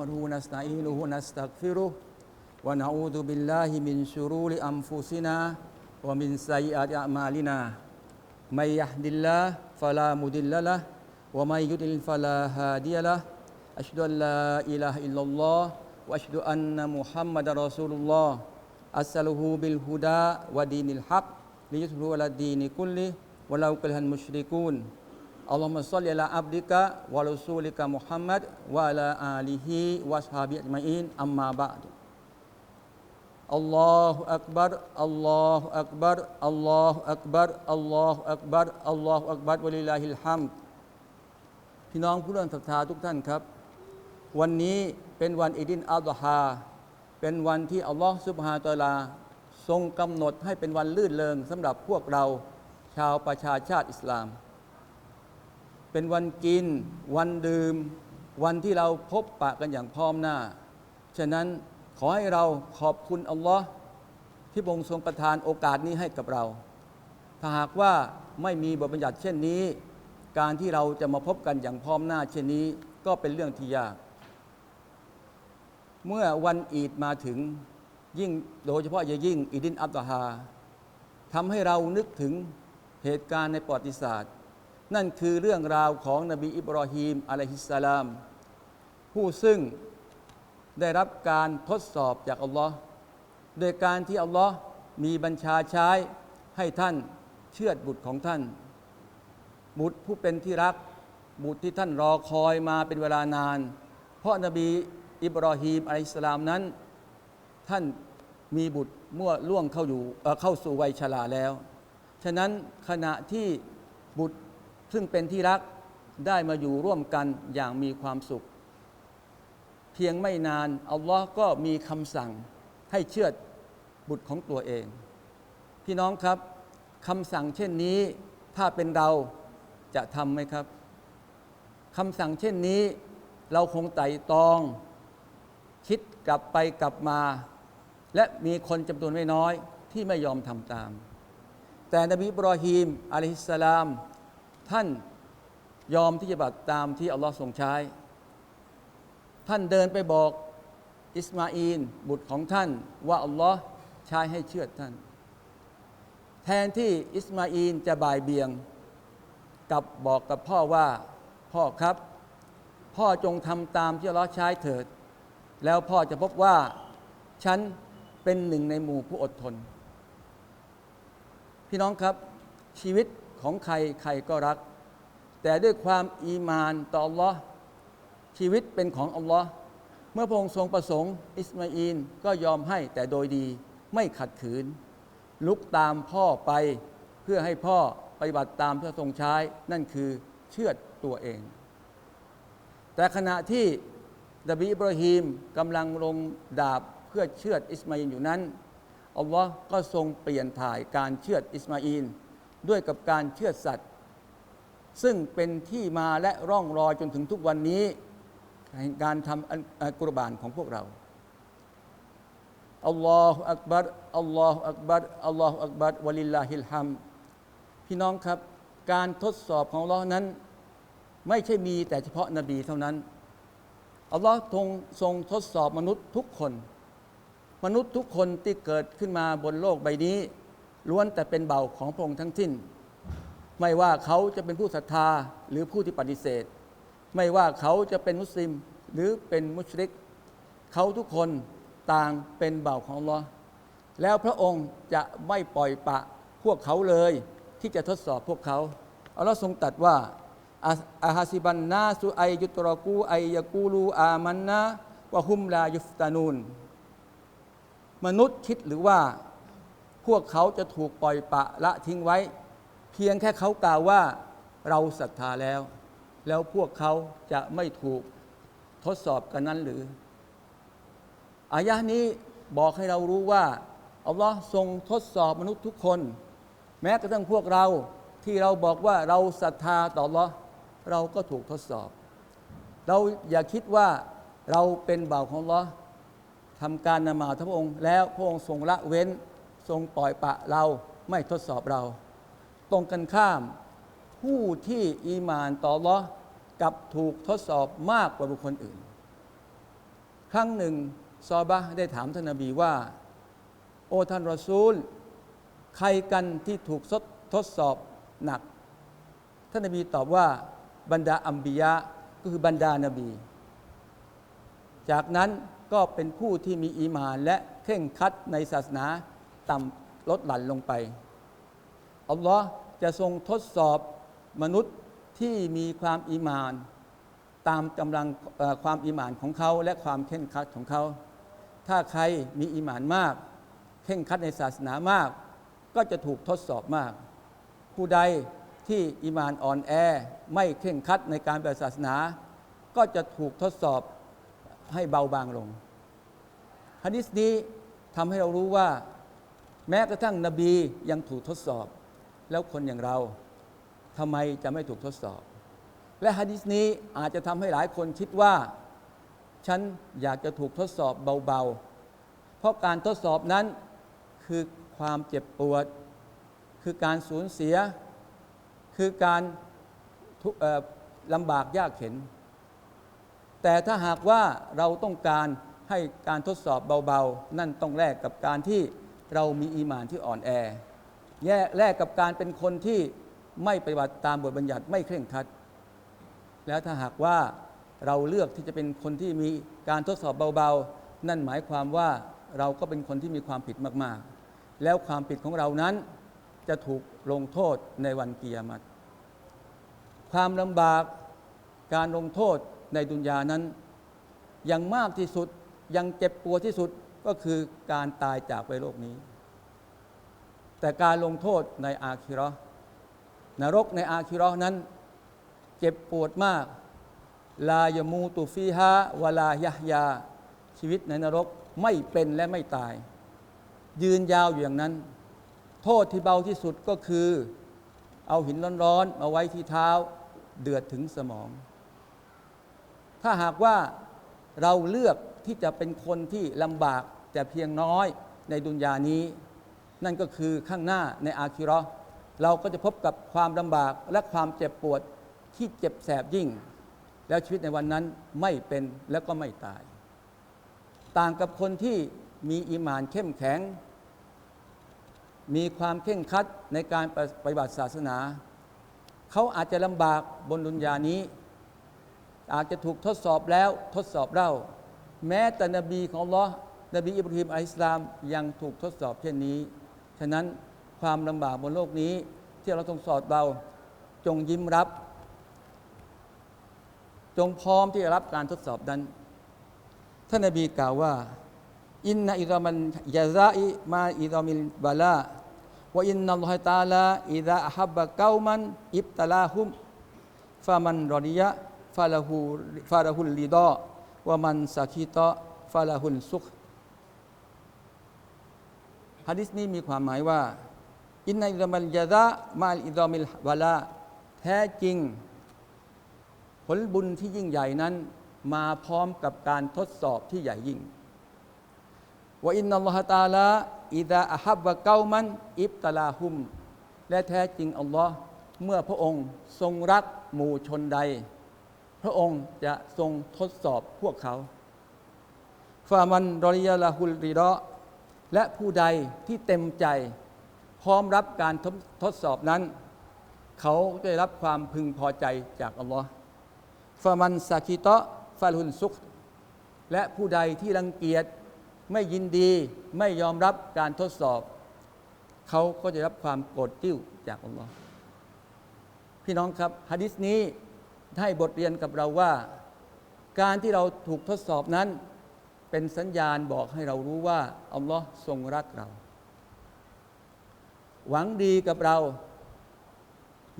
نحمده ونستعينه ونستغفره ونعوذ بالله من شرور أنفسنا ومن سيئات أعمالنا. من يهد الله فلا مضل له ومن يضلل فلا هادي له. أشهد أن لا إله إلا الله وأشهد أن محمد رسول الله. أسأله بالهدى ودين الحق ليظهره على الدين كله ولو كره المشركون. อัลลอฮุมะซัลลิลาอับดิกะวะรุซูลิกะมุฮัมมัดวะลาอาลีฮิวะสฮาบิอัจมาอินอัมมาบะดอัลลอฮฺอักบารอัลลอฮฺอักบารอัลลอฮฺอักบารอัลลอฮฺอักบารอัลลอฮฺอักบารวะลิลาฮิลฮัมพี่น้องผู้เริ่มศรัทธาทุกท่านครับ วันนี้เป็นวันอิดินอัลฮาเป็นวันที่อัลลอฮฺซุบฮาตลา ทรงกำหนดให้เป็นวันลื่นเลงสำหรับพวกเรา ชาวประชาชาติอิสลาม เป็นวันกิน วันดื่ม วันที่เราพบปะกันอย่างพร้อมหน้า ฉะนั้นขอให้เราขอบคุณอัลลอฮ์ที่พงทรงประทานโอกาสนี้ให้กับเรา ถ้าหากว่าไม่มีบทบัญญัติเช่นนี้ การที่เราจะมาพบกันอย่างพร้อมหน้าเช่นนี้ก็เป็นเรื่องที่ยาก เมื่อวันอีดมาถึงยิ่งโดยเฉพาะอย่างยิ่งอีดินอับตฮาทำให้เรานึกถึงเหตุการณ์ในประวัติศาสตร์ นั่นคือเรื่องราวของนบีอิบรอฮีมอะลัยฮิสสลาม ผู้ซึ่งได้รับการทดสอบจากอัลลอฮ์โดยการที่อัลลอฮ์มีบัญชาใช้ให้ท่านเชื่อดบุตรของท่าน บุตรผู้เป็นที่รัก บุตรที่ท่านรอคอยมาเป็นเวลานาน เพราะนบีอิบรอฮีมอะลัยฮิสสลามนั้น ท่านมีบุตรเมื่อล่วงเข้าอยู่เอ่อเข้าสู่วัยชราแล้ว ฉะนั้นขณะที่บุตร ซึ่งเป็นที่รักได้มาอยู่ร่วมกันอย่างมีความสุข เพียงไม่นาน อัลลอฮ์ก็มีคำสั่งให้เชื่อดบุตรของตัวเอง พี่น้องครับคำสั่งเช่นนี้ถ้าเป็นเราจะทำไหมครับคำสั่งเช่นนี้เราคงไต่ตอง คิดกลับไปกลับมา และมีคนจำนวนไม่น้อยที่ไม่ยอมทำตาม แต่นบีอิบรอฮีมอะลัยฮิสสลาม ท่านยอมที่จะบัติตามที่อัลลอฮ์ทรงใช้ ท่านเดินไปบอกอิสมาอีนบุตรของท่านว่าอัลลอฮ์ใช้ให้เชื่อท่าน แทนที่อิสมาอีนจะบ่ายเบียงกลับบอกกับพ่อว่าพ่อครับ พ่อจงทำตามที่อัลลอฮ์ใช้เถิด แล้วพ่อจะพบว่า ฉันเป็นหนึ่งในหมู่ผู้อดทน พี่น้องครับชีวิต ของใครใครก็รัก แต่ด้วยความอีมานต่ออัลลอฮ์ชีวิตเป็นของอัลลอฮ์เมื่อพระองค์ทรงประสงค์ อิสมาอีนก็ยอมให้แต่โดยดีไม่ขัดขืน ลุกตามพ่อไปเพื่อให้พ่อปฏิบัติตามที่ทรงใช้ นั่นคือเชื่อตัวเอง แต่ขณะที่ดบีอิบราฮิมกำลังลงดาบเพื่อเชื่อดอิสมาอินอยู่นั้นอัลลอฮ์ก็ทรงเปลี่ยนถ่ายการเชื่อดอิสมาอิน ด้วยกับการเชื่อสัตว์ ซึ่งเป็นที่มาและร่องรอยจนถึงทุกวันนี้แห่งการทำกุรบานของพวกเราอัลลอฮฺอักบัรอัลลอฮฺอักบัรอัลลอฮฺอักบัรวะลิลลาฮิลฮัมพี่น้องครับ การทดสอบของอัลลอฮ์นั้น ไม่ใช่มีแต่เฉพาะนบีเท่านั้นอัลลอฮ์ทรงทรงทดสอบมนุษย์ทุกคน มนุษย์ทุกคนที่เกิดขึ้นมาบนโลกใบนี้ ล้วนแต่เป็นเบาของพระองค์ทั้งสิ้น ไม่ว่าเขาจะเป็นผู้ศรัทธาหรือผู้ที่ปฏิเสธ ไม่ว่าเขาจะเป็นมุสลิมหรือเป็นมุชริก เขาทุกคนต่างเป็นเบาของอัลอแล้วพระองค์จะไม่ปล่อยปะพวกเขาเลย ที่จะทดสอบพวกเขาอัลลอฮ์ทรงตรัดว่าอาฮาซิบันนาสุไอยุตรกูไอยากูลูอามันนะวะฮุมลายุฟตานูนมนุษย์คิดหรือว่า พวกเขาจะถูกปล่อยปะละทิ้งไว้ เพียงแค่เขากล่าวว่าเราศรัทธาแล้ว แล้วพวกเขาจะไม่ถูกทดสอบกันนั้นหรือ อายะนี้บอกให้เรารู้ว่าอัลลอฮ์ทรงทดสอบมนุษย์ทุกคน แม้กระทั่งพวกเราที่เราบอกว่าเราศรัทธาต่ออัลลอฮ์เราก็ถูกทดสอบ เราอย่าคิดว่าเราเป็นบ่าวของอัลลอฮ์ทำการนมาทพระองค์ แล้วพระองค์ทรงละเว้น ทรงปล่อยปะเราไม่ทดสอบเรา ตรงกันข้ามผู้ที่อีมานต่ออัลอกับถูกทดสอบมากกว่าบุคคลอื่น ครั้งหนึ่งซอบะได้ถามท่านนบีว่า โอท่านรอซูล ใครกันที่ถูกทดสอบหนัก ท่านนบีตอบว่าบรรดาอัมบิยะก็คือบรรดานบี จากนั้นก็เป็นผู้ที่มีอีมานและเคร่งคัดในศาสนา ต่ำลดหลั่นลงไป อัลลอฮ์จะทรงทดสอบมนุษย์ที่มีความอีมาน ตามกำลังความอีมานของเขาและความเคร่งคัดของเขา ถ้าใครมีอีมานมากเคร่งคัดในศาสนามาก ก็จะถูกทดสอบมาก ผู้ใดที่อีมานอ่อนแอไม่เคร่งคัดในการปฏิศาสนา ก็จะถูกทดสอบให้เบาบางลงฮะดิษนี้ทำให้เรารู้ว่า แม้กระทั่งนบียังถูกทดสอบ แล้วคนอย่างเราทำไมจะไม่ถูกทดสอบ และฮะดิษนี้อาจจะทำให้หลายคนคิดว่า ฉันอยากจะถูกทดสอบเบาๆ เพราะการทดสอบนั้นคือความเจ็บปวด คือการสูญเสีย คือการลำบากยากเข็น แต่ถ้าหากว่าเราต้องการให้การทดสอบเบาๆ นั่นต้องแลกกับการที่ เรามีอีหมานที่อ่อนแอ แยกแลกกับการเป็นคนที่ไม่ปฏิบัติตามบทบัญญัติไม่เคร่งครัด แล้วถ้าหากว่าเราเลือกที่จะเป็นคนที่มีการทดสอบเบาๆ นั่นหมายความว่าเราก็เป็นคนที่มีความผิดมากๆ แล้วความผิดของเรานั้นจะถูกลงโทษในวันกิยามัตความลำบากการลงโทษในดุนยานั้น ยังมากที่สุดยังเจ็บปวดที่สุด ก็คือการตายจากไปโลกนี้ แต่การลงโทษในอาคิราะห์นรกในอาคิราะห์นั้น เจ็บปวดมาก ลายมูตุฟีฮาวลายะฮยา ชีวิตในนรกไม่เป็นและไม่ตาย ยืนยาวอย่างนั้น โทษที่เบาที่สุดก็คือ เอาหินร้อนๆมาไว้ที่เท้าเดือดถึงสมอง ถ้าหากว่าเราเลือก ที่จะเป็นคนที่ลำบากแต่เพียงน้อยในดุนยานี้ นั่นก็คือข้างหน้าในอาคิราะห์เราก็จะพบกับความลำบากและความเจ็บปวดที่เจ็บแสบยิ่ง แล้วชีวิตในวันนั้นไม่เป็นแล้วก็ไม่ตาย ต่างกับคนที่มีอีหมานเข้มแข็ง มีความเข่งคัดในการปฏิบัติศาสนา เขาอาจจะลำบากบนดุนยานี้ อาจจะถูกทดสอบแล้วทดสอบเล่า แม้แต่นบีของลอนบีอิบราฮิมอะลัยฮิสลามยังถูกทดสอบเช่นนี้ ฉะนั้นความลำบากบนโลกนี้ ที่เราต้องสอดเบาจงยิ้มรับ จงพร้อมที่จะรับการทดสอบนั้น ท่านนบีกล่าวว่า อินนาอิรมันยาซาอิมาอิรมิลบาลาว่าอินนัลลอฮฺตาลาอิดะฮับบะเกามัน อิบตะลาฮุมฟามันรอดิยะฟาลาหูฟาลาหุลลีดอ ว่ามันสักิตะฟาลาหุลซุกฮะดิษนี้มีความหมายว่า อินนอิรมันยาซามาอิรมิลบาลาแท้จริง ผลบุญที่ยิ่งใหญ่นั้น มาพร้อมกับการทดสอบที่ใหญ่ยิ่งว่าอินนัลลอฮฺตาลาอิดะอัฮับบะเกามัน อิบตะลาฮุม และแท้จริงอัลลอฮ์เมื่อพระองค์ทรงรักหมู่ชนใด พระองค์จะทรงทดสอบพวกเขาฟามันรอริยาลาฮุลริดอและผู้ใดที่เต็มใจ พร้อมรับการทดทดสอบนั้น เขาจะได้รับความพึงพอใจจากอัลลอฮ์ฟามันซาคิตะฟาลุนซุก และผู้ใดที่รังเกียจไม่ยินดีไม่ยอมรับการทดสอบ เขาก็จะรับความโกรธจิ้วจากอัลลอฮ์พี่น้องครับฮะดิษนี้ ให้บทเรียนกับเราว่า การที่เราถูกทดสอบนั้น เป็นสัญญาณบอกให้เรารู้ว่าอัลลอฮ์ทรงรักเรา หวังดีกับเรา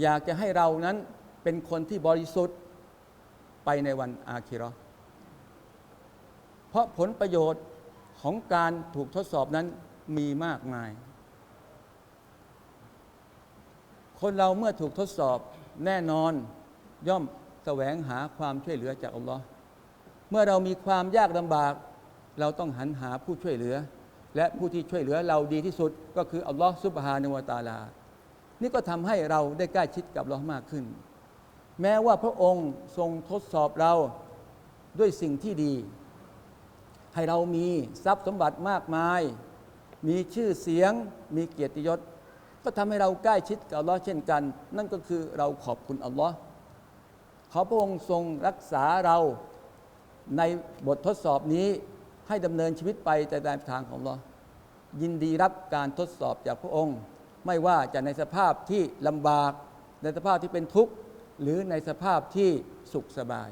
อยากจะให้เรานั้นเป็นคนที่บริสุทธิ์ไปในวันอาคิราะห์เพราะผลประโยชน์ของการถูกทดสอบนั้นมีมากมาย คนเราเมื่อถูกทดสอบแน่นอน ย่อมแสวงหาความช่วยเหลือจากอัลลอฮ์เมื่อเรามีความยากลำบาก เราต้องหันหาผู้ช่วยเหลือ และผู้ที่ช่วยเหลือเราดีที่สุดก็คืออัลลอฮ์ซุบฮานวตาลา นี่ก็ทำให้เราได้ใกล้ชิดกับอัลลอฮ์มากขึ้น แม้ว่าพระองค์ทรงทดสอบเราด้วยสิ่งที่ดี ให้เรามีทรัพย์สมบัติมากมาย มีชื่อเสียง มีเกียรติยศ ก็ทำให้เราใกล้ชิดกับอัลลอฮ์เช่นกัน นั่นก็คือเราขอบคุณอัลลอฮ์ ขอพระองค์ทรงรักษาเราในบททดสอบนี้ให้ดำเนินชีวิตไปแต่ตามทางของอัลลอฮ์ยินดีรับการทดสอบจากพระองค์ ไม่ว่าจะในสภาพที่ลำบาก ในสภาพที่เป็นทุกข์ หรือในสภาพที่สุขสบาย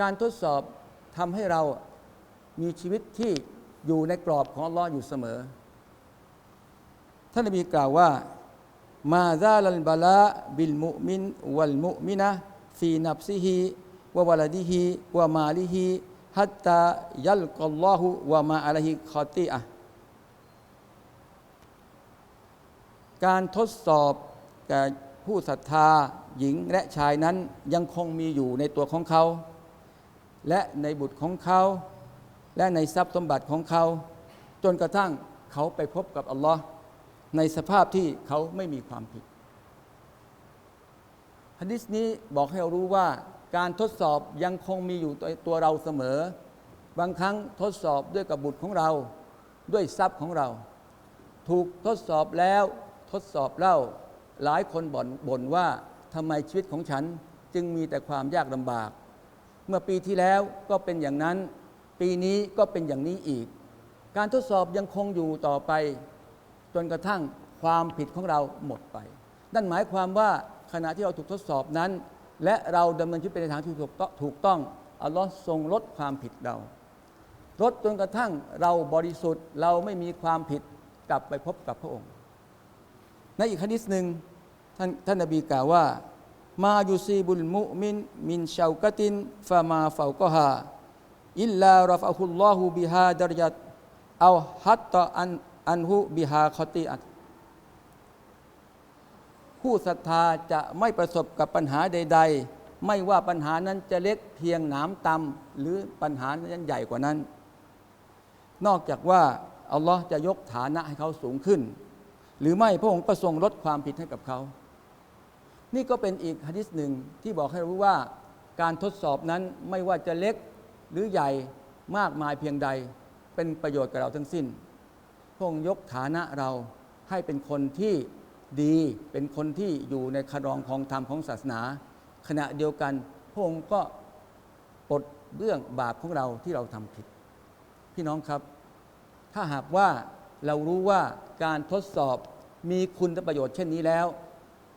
การทดสอบทำให้เรามีชีวิตที่อยู่ในกรอบของลลออยู่เสมอ ท่านนบีกล่าวว่า มาซาลันบาลาบิลมุมินวัลมุมินะฟีนับซิฮิวะวะลาดิฮิวะมาลิฮิฮัตตายัลกัลลอฮุวะมาอะลัยฮิคอติอะการทดสอบแก่ผู้ศรัทธาหญิงและชายนั้นยังคงมีอยู่ในตัวของเขา และในบุตรของเขา และในทรัพย์สมบัติของเขา จนกระทั่งเขาไปพบกับอัลลอฮ์ ในสภาพที่เขาไม่มีความผิดฮะดิษนี้บอกให้เรารู้ว่าการทดสอบยังคงมีอยู่ตัวเราเสมอ บางครั้งทดสอบด้วยกับบุตรของเรา ด้วยทรัพย์ของเรา ถูกทดสอบแล้วทดสอบเล่า หลายคนบ่นบ่นว่าทำไมชีวิตของฉันจึงมีแต่ความยากลำบาก เมื่อปีที่แล้วก็เป็นอย่างนั้น ปีนี้ก็เป็นอย่างนี้อีก การทดสอบยังคงอยู่ต่อไป จนกระทั่งความผิดของเราหมดไป นั่นหมายความว่าขณะที่เราถูกทดสอบนั้น และเราดำเนินชีวิตไปในทางที่ถูกต้องถูกต้องอัลลอฮ์ทรงลดความผิดเราลดจนกระทั่งเราบริสุทธิ์เราไม่มีความผิดกลับไปพบกับพระองค์ ในอีกฮะดิษหนึ่งท่านท่านนบีกล่าวว่า มายุซีบุลมุมิน มินชาวกตินฟามาฟาวกฮาอิลลารฟะฮุลลอฮุบิฮาดรยัตเอาฮัตตอัน อันหุบิฮาคอติอัตผู้ศรัทธาจะไม่ประสบกับปัญหาใด ๆ ไม่ว่าปัญหานั้นจะเล็กเพียงหนามตำหรือปัญหานั้นใหญ่กว่านั้น นอกจากว่าอัลลอฮ์จะยกฐานะให้เขาสูงขึ้น หรือไม่พระองค์ประสงค์ลดความผิดให้กับเขา นี่ก็เป็นอีกฮะดิษหนึ่งที่บอกให้รู้ว่าการทดสอบนั้นไม่ว่าจะเล็กหรือใหญ่มากมายเพียงใด เป็นประโยชน์กับเราทั้งสิ้น พระองค์ยกฐานะเราให้เป็นคนที่ดีเป็นคนที่อยู่ในคารองของธรรมของศาสนา ขณะเดียวกันพระองค์ก็ปลดเรื่องบาปของเราที่เราทำผิด พี่น้องครับ ถ้าหากว่าเรารู้ว่าการทดสอบมีคุณประโยชน์เช่นนี้แล้ว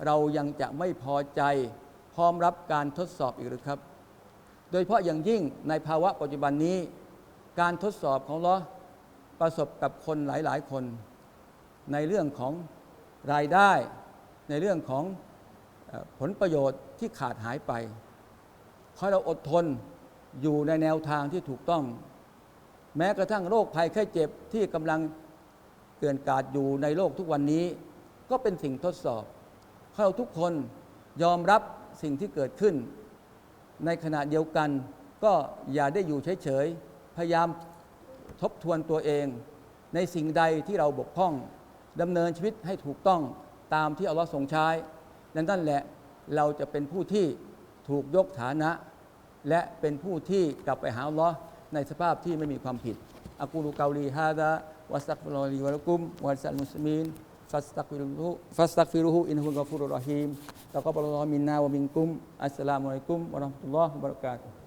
เรายังจะไม่พอใจพร้อมรับการทดสอบอีกหรือครับ โดยเฉพาะอย่างยิ่งในภาวะปัจจุบันนี้ การทดสอบของเรา ประสบกับคนหลาย ๆ คน ในเรื่องของรายได้ ในเรื่องของผลประโยชน์ที่ขาดหายไปขอให้เราอดทนอยู่ในแนวทางที่ถูกต้อง แม้กระทั่งโรคภัยไข้เจ็บที่กำลังเกลื่อนกลาดอยู่ในโลกทุกวันนี้ ก็เป็นสิ่งทดสอบให้เราทุกคนยอมรับสิ่งที่เกิดขึ้น ในขณะเดียวกันก็อย่าได้อยู่เฉย ๆ พยายาม ทบทวนตัวเอง ในสิ่งใดที่เราบกพร่องดำเนินชีวิตให้ถูกต้องตามที่อัลลอฮ์ทรงใช้ดังนั้นแหละเราจะเป็นผู้ที่ถูกยกฐานะ และเป็นผู้ที่กลับไปหาอัลลอฮ์ในสภาพที่ไม่มีความผิดอักูลูกาลีฮาดะวัสตักฟิรุลีวะลักุมวะสัลมุสลิมฟัสตักฟิรุฮูฟัสตักฟิรุฮูอินฮุลกอฟูรุรรหีมตะกอบบลลอฮ์มินนาวะมินกุมอัสสลามุอะลัยกุมวะเราะห์มะตุลลอฮ์วะบะเราะกาตุฮ์